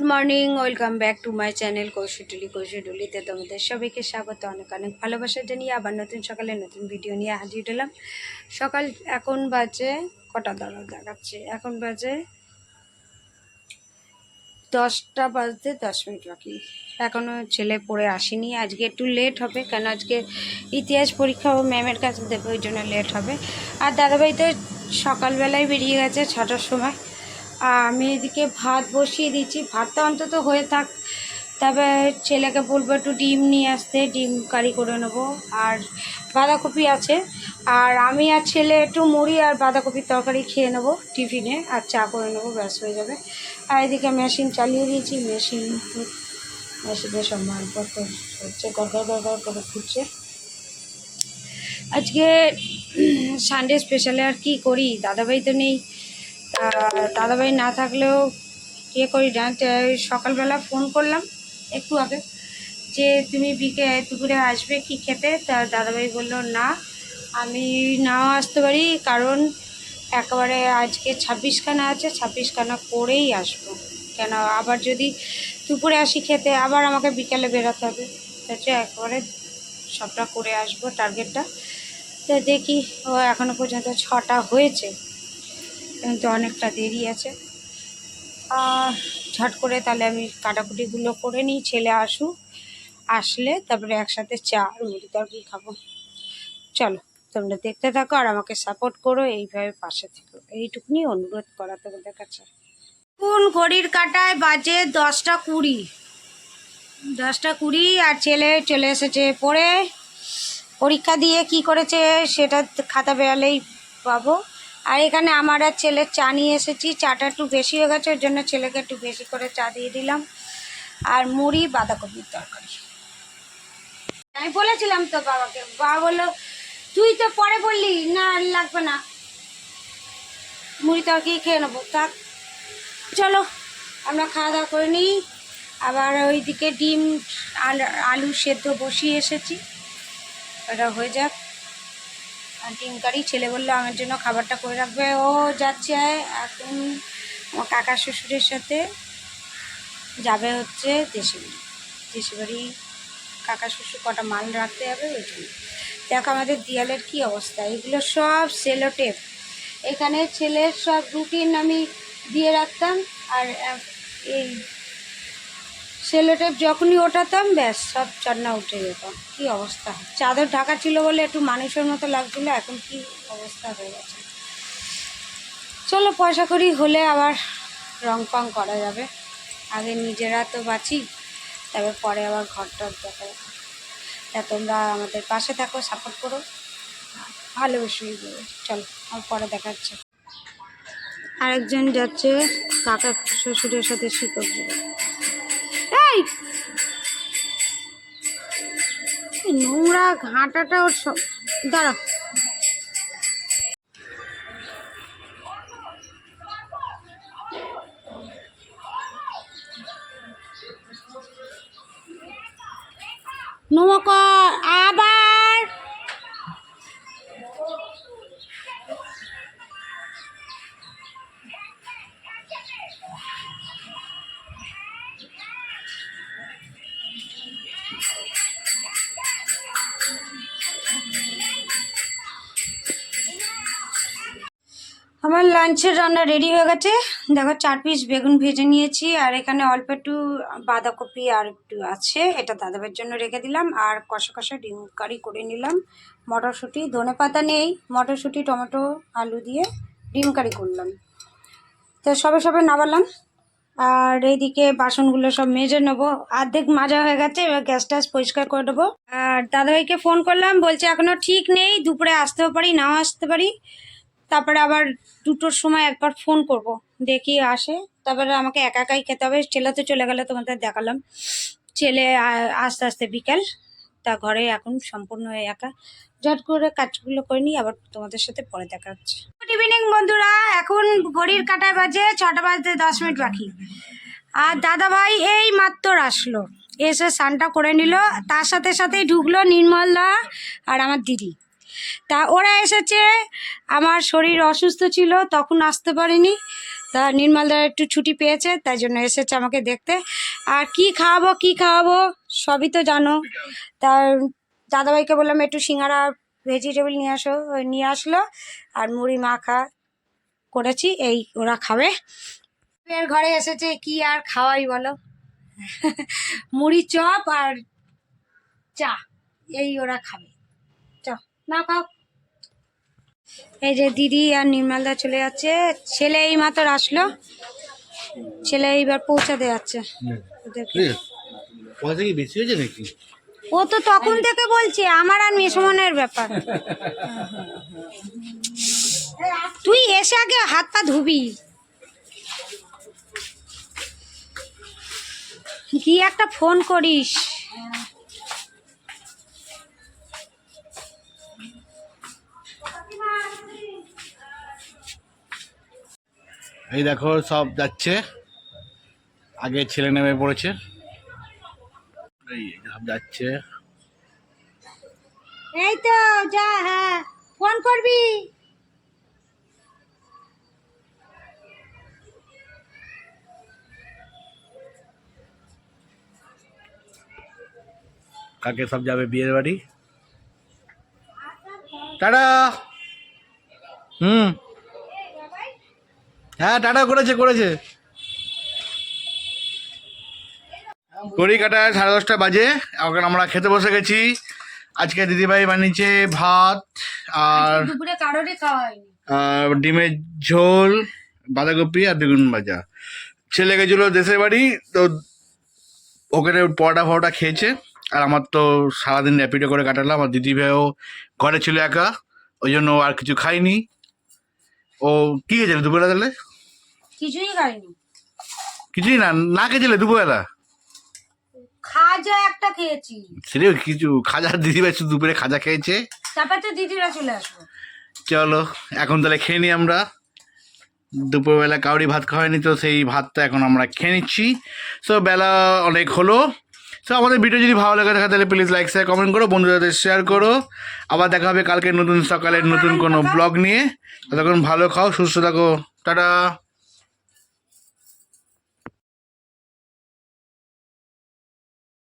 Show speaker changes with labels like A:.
A: Good morning welcome back to my channel কৌশিটুলি কৌশিটুলিতে তোমাদের সবাইকে স্বাগত, অনেক অনেক ভালোবাসা জানিয়ে আবার নতুন সকালে নতুন ভিডিও নিয়ে হাজির হলাম। সকাল এখন বাজে কটা দাঁড়া দেখাচ্ছে। এখন বাজে দশটা বাজতে দশ মিনিট বাকি। এখনও ছেলে পড়ে আসেনি, আজকে একটু লেট হবে, কেন আজকে ইতিহাস পরীক্ষা ও ম্যামের কাছে দেবে, ওই জন্য লেট হবে। আর দাদাভাই তো সকালবেলায় বেরিয়ে গেছে ছটার সময়। আমি এদিকে ভাত বসিয়ে দিচ্ছি। ভাতটা অন্তত হয়ে থাক। তবে ছেলেকে বলব একটু ডিম নিয়ে আসতে, ডিম কারি করে নেব। আর বাঁধাকপি আছে। আর আমি আর ছেলে একটু মুড়ি আর বাঁধাকপির তরকারি খেয়ে নেব টিফিনে। আর চা করে নেব, ব্যাস হয়ে যাবে। আর এদিকে মেশিন চালিয়ে দিয়েছি। মেশিন, মেশিনে সব মালপত্র হচ্ছে গড়গড় গড়গড় করে ফুটছে আজকে সানডে স্পেশালে আর কি করি? দাদাভাই তো নেই। দাদাভাই না থাকলেও ইয়ে করি না সকালবেলা ফোন করলাম একটু আগে যে তুমি বিকে, দুপুরে আসবে কি খেতে? তা দাদাভাই বলল, না, আমি নাও আসতে পারি কারণ একেবারে আজকে ছাব্বিশখানা আছে, ছাব্বিশখানা করেই আসব। কেন আবার যদি দুপুরে আসি খেতে, আবার আমাকে বিকালে বেরোতে হবে। হচ্ছে একেবারে সবটা করে আসব টার্গেটটা তো দেখি, ও এখনও পর্যন্ত ছটা হয়েছে। কিন্তু অনেকটা দেরি আছে। ঝট করে তাহলে আমি কাটাকুটিগুলো করে নিই, ছেলে আসুক, আসলে তারপরে একসাথে চা আর মুড়ি তরকারি খাব। চলো, তোমরা দেখতে থাকো আর আমাকে সাপোর্ট করো, এইভাবে পাশে থেকো। এইটুকুনি অনুরোধ করা তোমাদের কাছে। কোন ঘড়ির কাটায় বাজে দশটা কুড়ি। দশটা কুড়ি আর ছেলে চলে এসেছে পড়ে। পরীক্ষা দিয়ে কি করেছে সেটা খাতা বেরালেই পাবো। আর এখানে আমার আর ছেলের চা নিয়ে এসেছি। চাটা একটু বেশি হয়ে গেছে, ওর জন্য ছেলেকে একটু বেশি করে চা দিয়ে দিলাম। আর মুড়ি, বাঁধাকপির তরকারি। আমি বলেছিলাম তো বাবাকে, বাবা বলল, তুই তো পরে বললি, না লাগবে না। মুড়ি তরকারি খেয়ে নেব, থাক। চলো, আমরা খাওয়া দাওয়া করে নিই। আবার ওইদিকে ডিম, আল- আলু সেদ্ধ বসিয়ে এসেছি। ওটা হয়ে যাক। আর ডিম কারি, ছেলে বলল, আমার জন্য খাবারটা করে রাখবে। ও যাচ্ছে এখন আমার কাকা শ্বশুরের সাথে। যাবে হচ্ছে দেশে বাড়ি দেশে বাড়ি কাকা শ্বশুর কটা মাল রাখতে হবে ওই জন্য দেখো আমাদের দেয়ালের কি অবস্থা, এগুলো সব সেলোটেপ। এখানে ছেলের সব রুটিন আমি দিয়ে রাখতাম আর এই সেলোটেপ যখনই ওঠাতাম, ব্যাস, সব চন্না উঠে যেত। কি অবস্থা? চাদর ঢাকা ছিল বলে একটু মানুষের মতো লাগছিল, এখন কি অবস্থা হয়ে গেছে? চলো, পয়সা করি হলে আবার রং পং করা যাবে। আগে নিজেরা তো বাঁচি তবে পরে আবার ঘর টর দেখা তা তোমরা আমাদের পাশে থাকো সাপোর্ট করো। ভালোবেসেই দেবে চলো আর পরে দেখাচ্ছে আরেকজন যাচ্ছে কাকা শ্বশুরের সাথে শিকড় নোংরা ঘাঁটাটা ওর সব। দাঁড়া। নৌকা আবার আমার লাঞ্চের রান্না রেডি হয়ে গেছে। দেখো চার পিস বেগুন ভেজে নিয়েছি, আর এখানে অল্প একটু বাঁধাকপি আর একটু আছে, এটা দাদাবের জন্য রেখে দিলাম, আর কষা কষা ডিম কারি করে নিলাম। মটরশুঁটি, ধনে পাতা নেই, মটরশুঁটি, টমেটো, আলু দিয়ে ডিম কারি করলাম। তো সবে সবে নামালাম, আর এইদিকে বাসনগুলো সব মেজে নেব। অর্ধেক মাজা হয়ে গেছে, এবার গ্যাস ট্যাস পরিষ্কার করে দেবো আর দাদাভাইকে ফোন করলাম, বলছে এখনও ঠিক নেই, দুপুরে আসতেও পারি, নাও আসতে পারি। তারপরে আবার দুটোর সময় একবার ফোন করব। দেখি আসে। তারপরে আমাকে একা একাই খেতে হবে। ছেলে তো চলে গেলে তোমাদের দেখালাম। ছেলে আস্তে আস্তে বিকেল। তা ঘরে এখন সম্পূর্ণ হয়ে একা। ঝট করে কাজগুলো করে নিই, আবার তোমাদের সাথে পরে দেখা হচ্ছে। গুড ইভিনিং বন্ধুরা। এখন ঘড়ির কাটায় বাজে ছটা বাজতে দশ মিনিট বাকি। আর দাদা ভাই এই মাত্র আসলো। এসে স্নানটা করে নিল। তার সাথে সাথেই ঢুকলো নির্মলদা আর আমার দিদি। তা ওরা এসেছে, আমার শরীর অসুস্থ ছিল, তখন আসতে পারিনি। তা নির্মলদা একটু ছুটি পেয়েছে, তাই জন্য এসেছে আমাকে দেখতে। আর কি খাওয়াবো কি খাওয়াবো, সবই তো জানো। তা দাদাভাইকে বললাম, একটু সিঙ্গারা ভেজিটেবল নিয়ে আসো নিয়ে আসলো, আর মুড়ি মাখা করেছি, এই ওরা খাবে। এর ঘরে এসেছে, কি আর খাওয়াই বলো? মুড়ি চপ আর চা, এই ওরা খাবে। চ না খাও। এই যে দিদি আর নির্মালদা চলে যাচ্ছে। ছেলে এই মাত্র আসলো। ছেলে এইবার পৌঁছাতে যাচ্ছে। ওদেরকে।
B: ঠিক আছে পয়সা কি বেশি হয়েছে নাকি?
A: ও তো তখন থেকে বলছে আমার আর মেসমনের ব্যাপার। তুই এসে আগে হাত পা ধুবি। কি একটা ফোন করিস।
B: এই দেখো সব যাচ্ছে। আগে ছেলে নেমে পড়েছে। এই সব যাচ্ছে।
A: এই তো যা হ্যাঁ ফোন করবি?
B: কাকে সব যাবে বিয়ের বাড়ি? টাটা! হুম। হ্যাঁ টাটা করেছে করেছে। ঘড়ি কাটা সাড়ে দশটা বাজে এখন আমরা খেতে বসে গেছি। আজকে দিদিভাই বানিয়েছে ভাত আর
A: দুপুরে কারোরই খাওয়া হয়নি।
B: আর ডিমের ঝোল বাঁধাকপি আর বেগুন ভাজা। ছেলে গেছিল দেশের বাড়ি তো ওখানে পরোটা ফরোটা খেয়েছে। আর আমার তো সারাদিন র্যাপিডো করে কাটালাম আর দিদি ভাইও ঘরে ছিল একা ওই জন্য আর কিছু খাইনি ও কি খেয়েছিল দুপুরে তাহলে?
A: কিছুই খাইনি।
B: কিছুই না না খেয়েছিলে দুপুরবেলা?
A: খাজা একটা খেয়েছি।
B: কিছু খাজা দিদি ভাই শুধু দুপুরে খাজা খেয়েছে।
A: তারপর তো দিদিরা চলে আসব
B: চলো এখন তাহলে খেয়ে নিই আমরা। দুপুরবেলা কাউরি ভাত খাওয়ায়নি তো সেই ভাতটা এখন আমরা খেয়ে নিচ্ছি। সো বেলা অনেক হলো। সো আমাদের ভিডিও যদি ভালো লাগে থাকে তাহলে প্লিজ লাইক শেয়ার কমেন্ট করো বন্ধুদের শেয়ার করো। আবার দেখা হবে কালকে নতুন সকালের নতুন কোনো ব্লগ নিয়ে। ততক্ষণ ভালো খাও সুস্থ থাকো। টাটা।